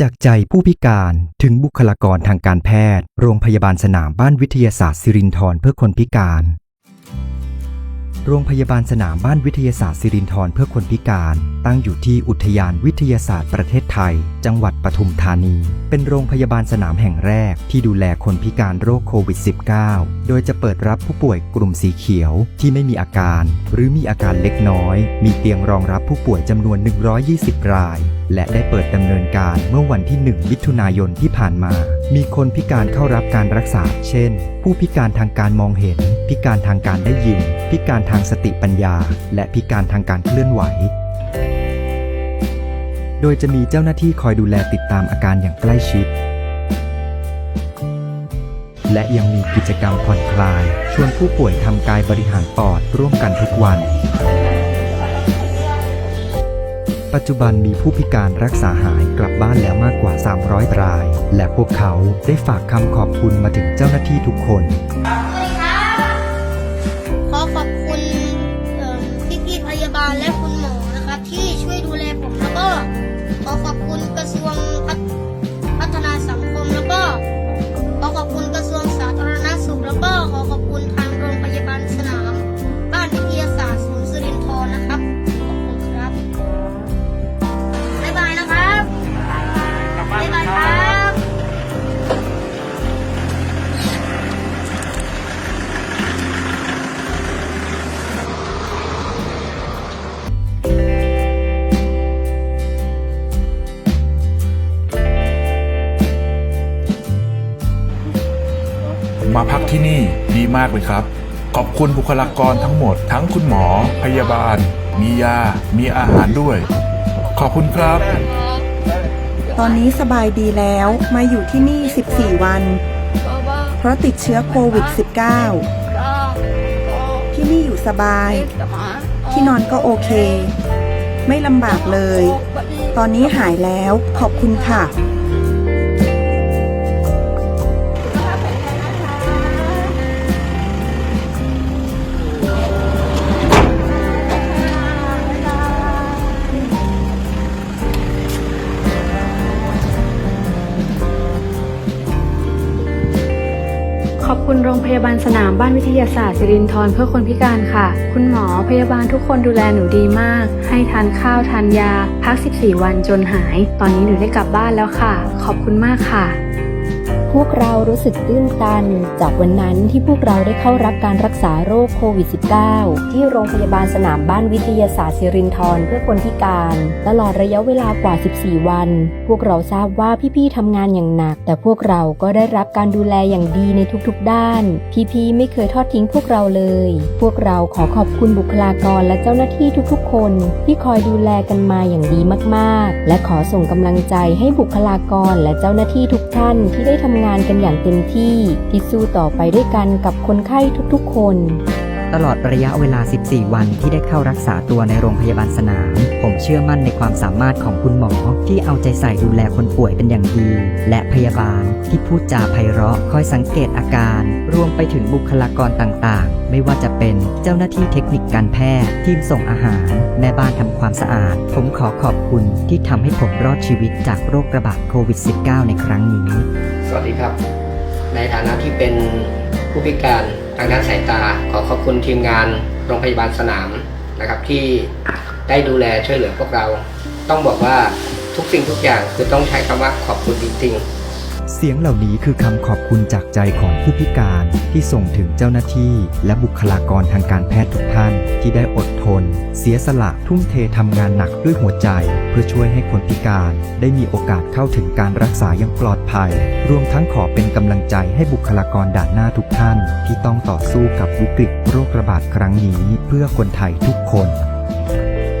จากใจผู้พิการถึงบุคลากรทางการแพทย์ โรงพยาบาลสนามบ้านวิทยาศาสตร์สิรินธรเพื่อคนพิการ โรงพยาบาลสนามบ้านวิทยาศาสตร์สิรินธรเพื่อคนพิการ ตั้งอยู่ที่อุทยานวิทยาศาสตร์ประเทศไทย จังหวัดปทุมธานี เป็นโรงพยาบาลสนามแห่งแรกที่ดูแลคนพิการโรคโควิด -19 โดยจะเปิดรับผู้ป่วยกลุ่มสีเขียวที่ไม่มีอาการ หรือมีอาการเล็กน้อย มีเตียงรองรับผู้ป่วยจำนวน 120 ราย และได้เปิดดำเนินการเมื่อวันที่ 1 มิถุนายนที่ผ่านมา มีคนพิการเข้ารับการรักษา เช่น ผู้พิการทางการมองเห็น พิการทางการได้ยิน พิการทางสติปัญญา และพิการทางการเคลื่อนไหว โดยจะมีเจ้าหน้าที่คอยดูแลติดตามอาการอย่างใกล้ชิด และยังมีกิจกรรมผ่อนคลาย ชวนผู้ป่วยทำกายบริหารปอดร่วมกันทุกวัน ปัจจุบันมีผู้พิการรักษาหายกลับบ้านแล้วมากกว่า 300 ราย และพวกเขาได้ฝากคำขอบคุณมาถึงเจ้าหน้าที่ทุกคน มาพักที่นี่ดีมากเลยครับ ขอบคุณบุคลากรทั้งหมด ทั้งคุณหมอ พยาบาล มียา มีอาหารด้วย ขอบคุณครับ ตอนนี้สบายดีแล้วมาอยู่ที่นี่ 14 วัน เพราะติดเชื้อโควิด -19 ที่นี่อยู่สบาย ที่นอนก็โอเค ไม่ลำบากเลย ตอนนี้หายแล้วขอบคุณค่ะ โรงพยาบาลสนามบ้านวิทยาศาสตร์สิรินทรเพื่อคนพิการค่ะ คุณหมอพยาบาลทุกคนดูแลหนูดีมาก ให้ทานข้าวทานยา พัก 14 วันจนหาย ตอนนี้หนูได้กลับบ้านแล้วค่ะ ขอบคุณมากค่ะ พวกเรารู้สึกตื้นตัน จากวันนั้นที่พวกเราได้เข้ารับการรักษาโรคโควิด -19 ที่โรงพยาบาลสนามบ้านวิทยาศาสตร์สิรินธรเพื่อคนพิการ ตลอดระยะเวลากว่า 14 วัน พวกเราทราบว่าพี่ๆทำงานอย่างหนัก แต่พวกเราก็ได้รับการดูแลอย่างดีในทุกๆด้าน พี่ๆไม่เคยทอดทิ้งพวกเราเลย พวกเราขอขอบคุณบุคลากรและเจ้าหน้าที่ทุกๆ คน ที่คอยดูแลกันมาอย่างดีมากๆ และขอส่งกำลังใจให้บุคลากรและเจ้าหน้าที่ทุกท่านที่ได้ทำงานกันอย่างเต็มที่ที่สู้ต่อไปด้วยกันกับคนไข้ทุกๆคน ตลอดระยะเวลา 14 วันที่ได้เข้ารักษาตัวในโรงพยาบาลสนาม ผมเชื่อมั่นในความสามารถของคุณหมอ ที่เอาใจใส่ดูแลคนป่วยเป็นอย่างดี และพยาบาลที่พูดจาไพเราะคอยสังเกตอาการ รวมไปถึงบุคลากรต่างๆ ไม่ว่าจะเป็นเจ้าหน้าที่เทคนิคการแพทย์ ทีมส่งอาหาร แม่บ้านทำความสะอาด ผมขอขอบคุณที่ทำให้ผมรอดชีวิตจากโรคระบาดโควิด -19 ในครั้งนี้ สวัสดีครับ ในฐานะที่เป็นผู้พิการ ทางด้านสายตา ขอขอบคุณทีมงานโรงพยาบาลสนามนะครับที่ได้ดูแลช่วยเหลือพวกเรา ต้องบอกว่าทุกสิ่งทุกอย่างคือต้องใช้คำว่าขอบคุณจริงๆ เสียงเหล่านี้คือคำขอบคุณจากใจของผู้พิการที่ส่งถึงเจ้าหน้าที่และบุคลากรทางการแพทย์ทุกท่านที่ได้อดทน เสียสละทุ่มเททำงานหนักด้วยหัวใจ เพื่อช่วยให้คนพิการได้มีโอกาสเข้าถึงการรักษาอย่างปลอดภัย รวมทั้งขอเป็นกำลังใจให้บุคลากรด่านหน้าทุกท่าน ที่ต้องต่อสู้กับวิกฤตโรคระบาดครั้งนี้ เพื่อคนไทยทุกคน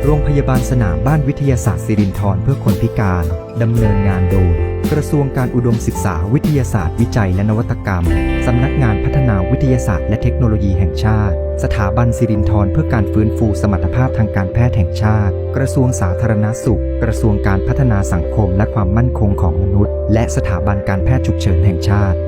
โรงพยาบาลสนามบ้านวิทยาศาสตร์สิรินธรเพื่อคนพิการ ดำเนินงานโดย กระทรวงการอุดมศึกษาวิทยาศาสตร์วิจัยและนวัตกรรม สำนักงานพัฒนาวิทยาศาสตร์และเทคโนโลยีแห่งชาติ สถาบันสิรินธรเพื่อการฟื้นฟูสมรรถภาพทางการแพทย์แห่งชาติ กระทรวงสาธารณสุข กระทรวงการพัฒนาสังคมและความมั่นคงของมนุษย์ และสถาบันการแพทย์ฉุกเฉินแห่งชาติ